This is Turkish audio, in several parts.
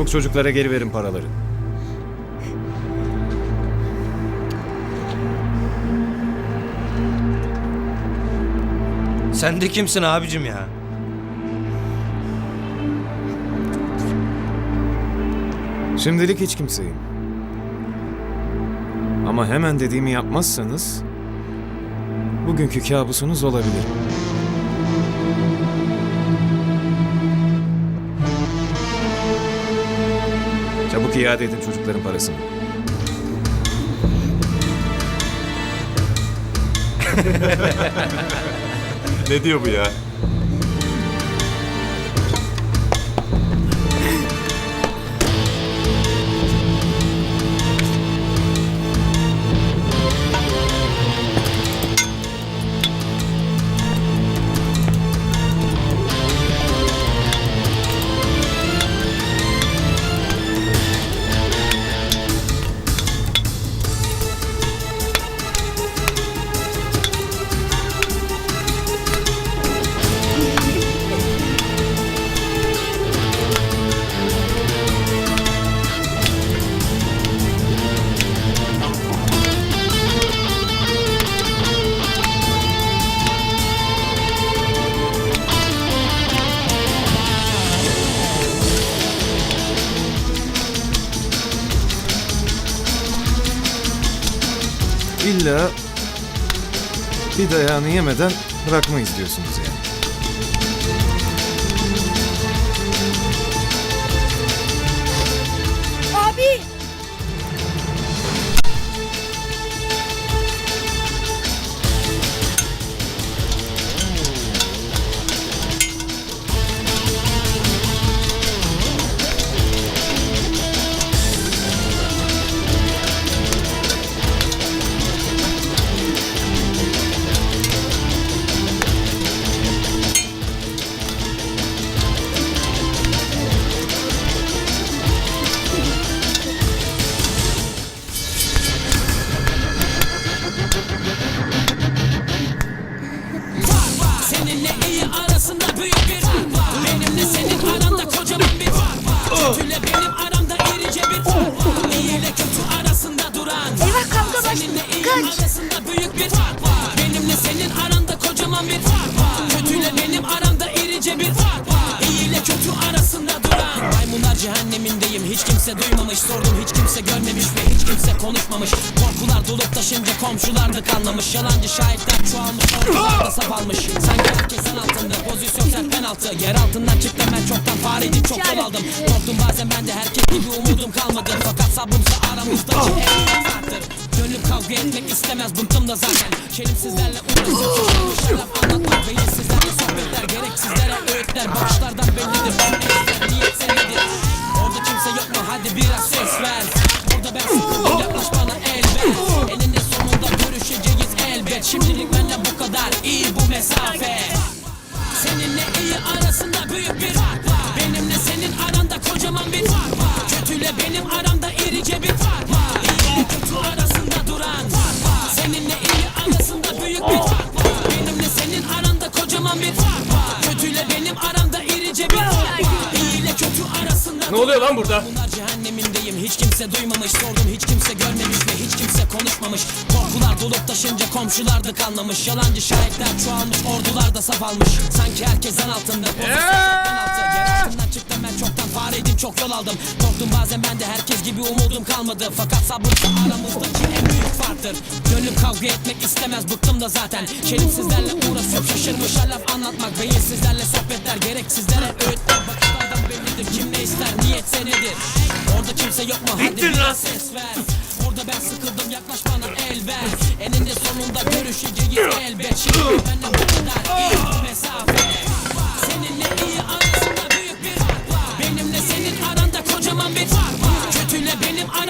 Çabuk çocuklara geri verin paraları. Sen de kimsin abicim ya? Şimdilik hiç kimseyim. Ama hemen dediğimi yapmazsanız bugünkü kabusunuz olabilir. İade edin çocukların parasını. Ne diyor bu ya? İlla bir dayağını yemeden bırakma istiyorsunuz yani. Seninle iyi arasında büyük bir fark var. Benimle senin aranda kocaman bir fark var. Kötüyle benim aramda irice bir fark var. İyi ile kötü arasında duran. Eyvah, kavga başladı. Seninle iyi Kaç. arasında büyük bir fark var. Benimle senin aranda kocaman bir fark var. Kötüyle benim aramda irice bir fark var. İyi ile kötü arasında duran. Maymunlar cehennemindeyim. Hiç kimse duymamış Sordum. Hiç kimse görmemiş ve konuşmamış. Korkular dolup taşınca komşular da kanlamış. Yalancı şahitler çoğalmış ortalarda sap almış. Sanki herkesin altında pozisyon sen penaltı. Yer altından çıktım ben çoktan fareydim çok yol aldım. Korktum bazen ben de herkes gibi umudum kalmadı. Fakat sabrımsa en farktır Gönlüm kavga etmek istemez bıktım da zaten. Şerifsizlerle uğraşıp laf anlatmak Beyinsizlerle sohbetler gereksizlere öğütler. Bakışlardan bellidir niyet senedir Orada kimse yok mu? Hadi biraz mesafe. Seninle iyi arasında büyük bir fark var. Benimle senin aranda kocaman bir fark var. Kötüyle benim aramda irice bir fark var. İyi ile kötü arasında duran fark var. Seninle iyi arasında büyük bir fark var. Benimle senin aranda kocaman bir fark var. Kötüyle benim aramda irice bir fark var. İyi ile kötü arasında Ne oluyor lan burada? Bunlar hiç kimse duymamış. Sordum hiç kimse görmemiş ve hiç kimse konuşmamış. Korkular dolup taşınca komşular da kanlamış Yalancı şahitler çoğalmış ordular da saf almış. Sanki altında pozisyon penaltı Yer altından çıktım ben çoktan fareydim çok yol aldım. Korktum bazen ben de herkes gibi umudum kalmadı. Fakat sabrımsa aramızdaki en büyük farktır. Gönlüm kavga etmek istemez bıktım da zaten. Şerifsizlerle uğraşıp şaşırmışlar laf anlatmak Beyinsizlerle sohbetler gereksizlere öğütler Bakışlardan bellidir kim ne ister niyetse nedir Orada kimse yok mu? Hadi Bittin biraz ses ver. Orada ben sıkıldım yaklaş bana el ver. Eninde sonunda görüşeceğiz elbet Şimdi benden bu kadar iyi mesafe. Seninle iyi arasında büyük bir fark var. Benimle senin aranda kocaman bir fark var. Kötüyle benim aramda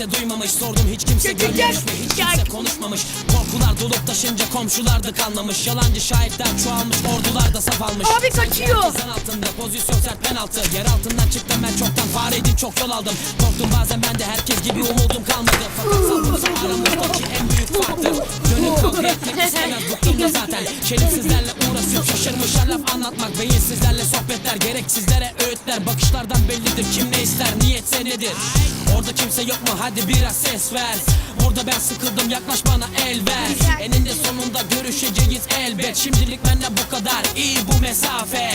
kimse duymamış. Sordum hiç kimse görmemiş ve hiç kimse konuşmamış. Korkular dolup taşınca komşular da kanlamış Yalancı şahitler çoğalmış ordular da saf almış. Abi kaçıyor. Zan altında pozisyon sert penaltı. Yer altından çıktım ben çoktan fareydim çok yol aldım. Korktum bazen ben de herkes gibi umudum kalmadı. Fakat sanırsa aramızdaki en büyük farktır. Gönül kavga etmek istemez bıktım da zaten. Şerefsizlerle uğraşıp şaşırmışlar laf anlatmak. Beyinsizlerle sohbetler gereksizlere öğütler. Bakışlardan bellidir kim ne ister niyetse nedir? Orada kimse yok mu? Hadi biraz ses ver. Burada ben sıkıldım yaklaş bana el ver. Eninde sonunda görüşeceğiz elbet. Şimdilik bende bu kadar. İyi bu mesafe